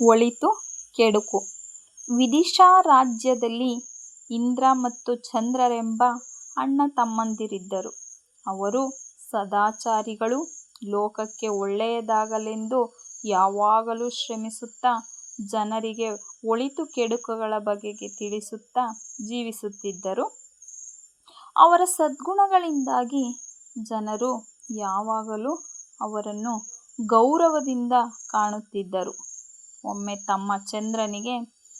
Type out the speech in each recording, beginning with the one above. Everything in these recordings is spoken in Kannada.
ಒಳಿತು ಕೆಡುಕು ವಿದಿಶಾ ರಾಜ್ಯದಲ್ಲಿ ಇಂದ್ರ ಮತ್ತು ಚಂದ್ರರೆಂಬ ಅಣ್ಣ ತಮ್ಮಂದಿರಿದ್ದರು. ಅವರು ಸದಾಚಾರಿಗಳು, ಲೋಕಕ್ಕೆ ಒಳ್ಳೆಯದಾಗಲೆಂದು ಯಾವಾಗಲೂ ಶ್ರಮಿಸುತ್ತಾ ಜನರಿಗೆ ಒಳಿತು ಕೆಡುಕುಗಳ ಬಗೆಗೆ ತಿಳಿಸುತ್ತಾ ಜೀವಿಸುತ್ತಿದ್ದರು. ಅವರ ಸದ್ಗುಣಗಳಿಂದಾಗಿ ಜನರು ಯಾವಾಗಲೂ ಅವರನ್ನು ಗೌರವದಿಂದ ಕಾಣುತ್ತಿದ್ದರು. ಒಮ್ಮೆ ತಮ್ಮ ಚಂದ್ರನಿಗೆ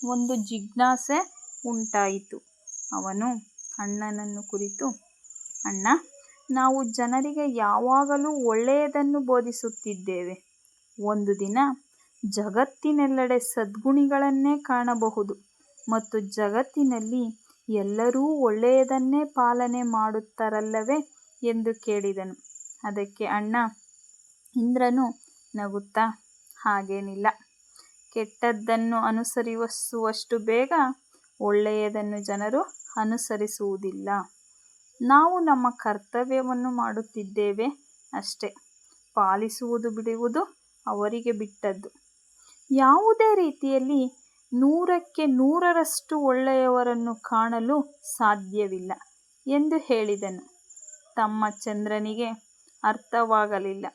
ಒಂದು ಜಿಜ್ಞಾಸೆ ಉಂಟಾಯಿತು. ಅವನು ಅಣ್ಣನನ್ನು ಕುರಿತು, ಅಣ್ಣ ನಾವು ಜನರಿಗೆ ಯಾವಾಗಲೂ ಒಳ್ಳೆಯದನ್ನು ಬೋಧಿಸುತ್ತಿದ್ದೇವೆ. ಒಂದು ದಿನ ಜಗತ್ತಿನೆಲ್ಲೆಡೆ ಸದ್ಗುಣಿಗಳನ್ನೇ ಕಾಣಬಹುದು ಮತ್ತು ಜಗತ್ತಿನಲ್ಲಿ ಎಲ್ಲರೂ ಒಳ್ಳೆಯದನ್ನೇ ಪಾಲನೆ ಮಾಡುತ್ತಾರಲ್ಲವೇ ಎಂದು ಕೇಳಿದನು. ಅದಕ್ಕೆ ಅಣ್ಣ ಇಂದ್ರನು ನಗುತ್ತಾ, ಹಾಗೇನಿಲ್ಲ. ಕೆಟ್ಟದ್ದನ್ನು ಅನುಸರಿಸುವಷ್ಟು ಬೇಗ ಒಳ್ಳೆಯದನ್ನು ಜನರು ಅನುಸರಿಸುವುದಿಲ್ಲ. ನಾವು ನಮ್ಮ ಕರ್ತವ್ಯವನ್ನು ಮಾಡುತ್ತಿದ್ದೇವೆ ಅಷ್ಟೇ ಪಾಲಿಸುವುದು ಬಿಡುವುದು ಅವರಿಗೆ ಬಿಟ್ಟದ್ದು. ಯಾವುದೇ ರೀತಿಯಲ್ಲಿ ನೂರಕ್ಕೆ ನೂರರಷ್ಟು ಒಳ್ಳೆಯವರನ್ನು ಕಾಣಲು ಸಾಧ್ಯವಿಲ್ಲ ಎಂದು ಹೇಳಿದನು. ತಮ್ಮ ಚಂದ್ರನಿಗೆ ಅರ್ಥವಾಗಲಿಲ್ಲ.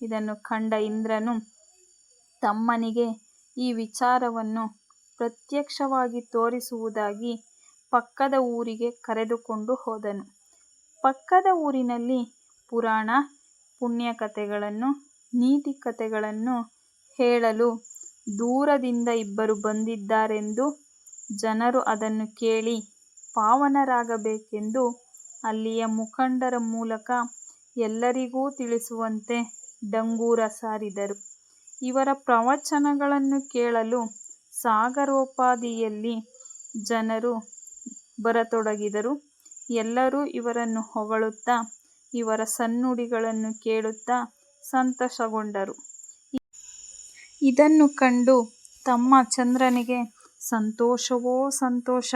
ಇದನ್ನು ಕಂಡ ಇಂದ್ರನು ತಮ್ಮನಿಗೆ ಈ ವಿಚಾರವನ್ನು ಪ್ರತ್ಯಕ್ಷವಾಗಿ ತೋರಿಸುವುದಾಗಿ ಪಕ್ಕದ ಊರಿಗೆ ಕರೆದುಕೊಂಡು ಹೋದನು. ಪಕ್ಕದ ಊರಿನಲ್ಲಿ ಪುರಾಣ, ಪುಣ್ಯಕಥೆಗಳನ್ನು, ನೀತಿಕಥೆಗಳನ್ನು ಹೇಳಲು ದೂರದಿಂದ ಇಬ್ಬರು ಬಂದಿದ್ದಾರೆಂದು ಜನರು ಅದನ್ನು ಕೇಳಿ ಪಾವನರಾಗಬೇಕೆಂದು ಅಲ್ಲಿಯ ಮುಖಂಡರ ಮೂಲಕ ಎಲ್ಲರಿಗೂ ತಿಳಿಸುವಂತೆ ಡಂಗೂರ ಸಾರಿದರು. ಇವರ ಪ್ರವಚನಗಳನ್ನು ಕೇಳಲು ಸಾಗರೋಪಾದಿಯಲ್ಲಿ ಜನರು ಬರತೊಡಗಿದರು. ಎಲ್ಲರೂ ಇವರನ್ನು ಹೊಗಳುತ್ತಾ, ಇವರ ಸನ್ನುಡಿಗಳನ್ನು ಕೇಳುತ್ತಾ ಸಂತೋಷಗೊಂಡರು. ಇದನ್ನು ಕಂಡು ತಮ್ಮ ಚಂದ್ರನಿಗೆ ಸಂತೋಷವೋ ಸಂತೋಷ.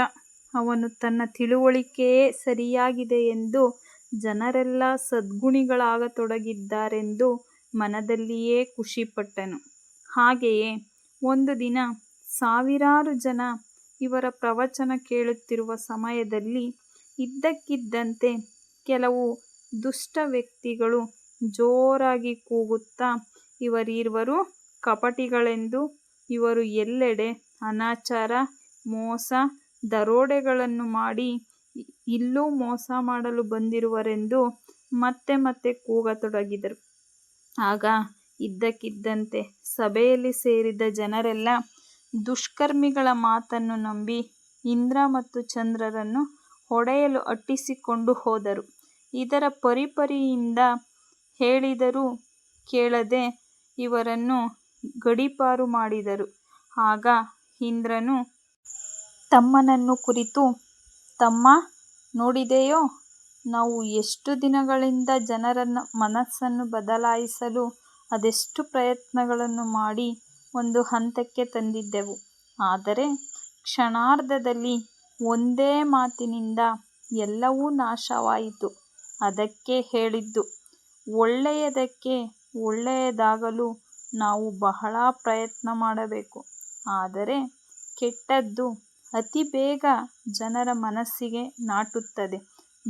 ಅವನು ತನ್ನ ತಿಳುವಳಿಕೆಯೇ ಸರಿಯಾಗಿದೆ ಎಂದು ಜನರೆಲ್ಲ ಸದ್ಗುಣಿಗಳಾಗತೊಡಗಿದ್ದಾರೆಂದೂ ಮನದಲ್ಲಿಯೇ ಖುಷಿಪಟ್ಟನು. ಹಾಗೆಯೇ ಒಂದು ದಿನ ಸಾವಿರಾರು ಜನ ಇವರ ಪ್ರವಚನ ಕೇಳುತ್ತಿರುವ ಸಮಯದಲ್ಲಿ ಇದ್ದಕ್ಕಿದ್ದಂತೆ ಕೆಲವು ದುಷ್ಟ ವ್ಯಕ್ತಿಗಳು ಜೋರಾಗಿ ಕೂಗುತ್ತಾ, ಇವರೀರ್ವರು ಕಪಟಿಗಳೆಂದು ಇವರು ಎಲ್ಲೆಡೆ ಅನಾಚಾರ, ಮೋಸ, ದರೋಡೆಗಳನ್ನು ಮಾಡಿ ಇಲ್ಲೂ ಮೋಸ ಮಾಡಲು ಬಂದಿರುವರೆಂದು ಮತ್ತೆ ಮತ್ತೆ ಕೂಗತೊಡಗಿದರು. ಆಗ ಇದ್ದಕ್ಕಿದ್ದಂತೆ ಸಭೆಯಲ್ಲಿ ಸೇರಿದ ಜನರೆಲ್ಲ ದುಷ್ಕರ್ಮಿಗಳ ಮಾತನ್ನು ನಂಬಿ ಇಂದ್ರ ಮತ್ತು ಚಂದ್ರರನ್ನು ಹೊಡೆಯಲು ಅಟ್ಟಿಸಿಕೊಂಡು ಹೋದರು. ಇದರ ಪರಿಪರಿಯಿಂದ ಹೇಳಿದರೂ ಕೇಳದೆ ಇವರನ್ನು ಗಡೀಪಾರು ಮಾಡಿದರು. ಆಗ ಇಂದ್ರನು ತಮ್ಮನನ್ನು ಕುರಿತು, ತಮ್ಮ ನೋಡಿದೆಯೋ, ನಾವು ಎಷ್ಟು ದಿನಗಳಿಂದ ಜನರ ಮನಸ್ಸನ್ನು ಬದಲಾಯಿಸಲು ಅದೆಷ್ಟು ಪ್ರಯತ್ನಗಳನ್ನು ಮಾಡಿ ಒಂದು ಹಂತಕ್ಕೆ ತಂದಿದ್ದೆವು. ಆದರೆ ಕ್ಷಣಾರ್ಧದಲ್ಲಿ ಒಂದೇ ಮಾತಿನಿಂದ ಎಲ್ಲವೂ ನಾಶವಾಯಿತು. ಅದಕ್ಕೆ ಹೇಳಿದ್ದು, ಒಳ್ಳೆಯದಕ್ಕೆ ಒಳ್ಳೆಯದಾಗಲು ನಾವು ಬಹಳ ಪ್ರಯತ್ನ ಮಾಡಬೇಕು. ಆದರೆ ಕೆಟ್ಟದ್ದು ಅತಿ ಬೇಗ ಜನರ ಮನಸ್ಸಿಗೆ ನಾಟುತ್ತದೆ,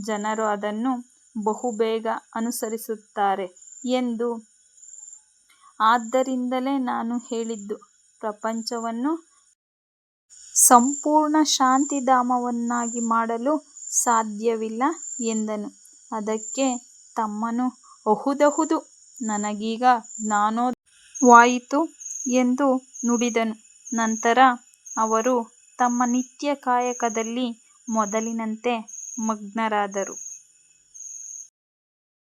ಜನರು ಅದನ್ನು ಬಹುಬೇಗ ಅನುಸರಿಸುತ್ತಾರೆ ಎಂದು. ಆದ್ದರಿಂದಲೇ ನಾನು ಹೇಳಿದ್ದು, ಪ್ರಪಂಚವನ್ನು ಸಂಪೂರ್ಣ ಶಾಂತಿಧಾಮವನ್ನಾಗಿ ಮಾಡಲು ಸಾಧ್ಯವಿಲ್ಲ ಎಂದನು. ಅದಕ್ಕೆ ತಮ್ಮನು, ಅಹುದಹುದು, ನನಗೀಗ ಜ್ಞಾನೋದಯವಾಯಿತು ಎಂದು ನುಡಿದನು. ನಂತರ ಅವರು ತಮ್ಮ ನಿತ್ಯ ಕಾಯಕದಲ್ಲಿ ಮೊದಲಿನಂತೆ ಮಗ್ನರಾದರು.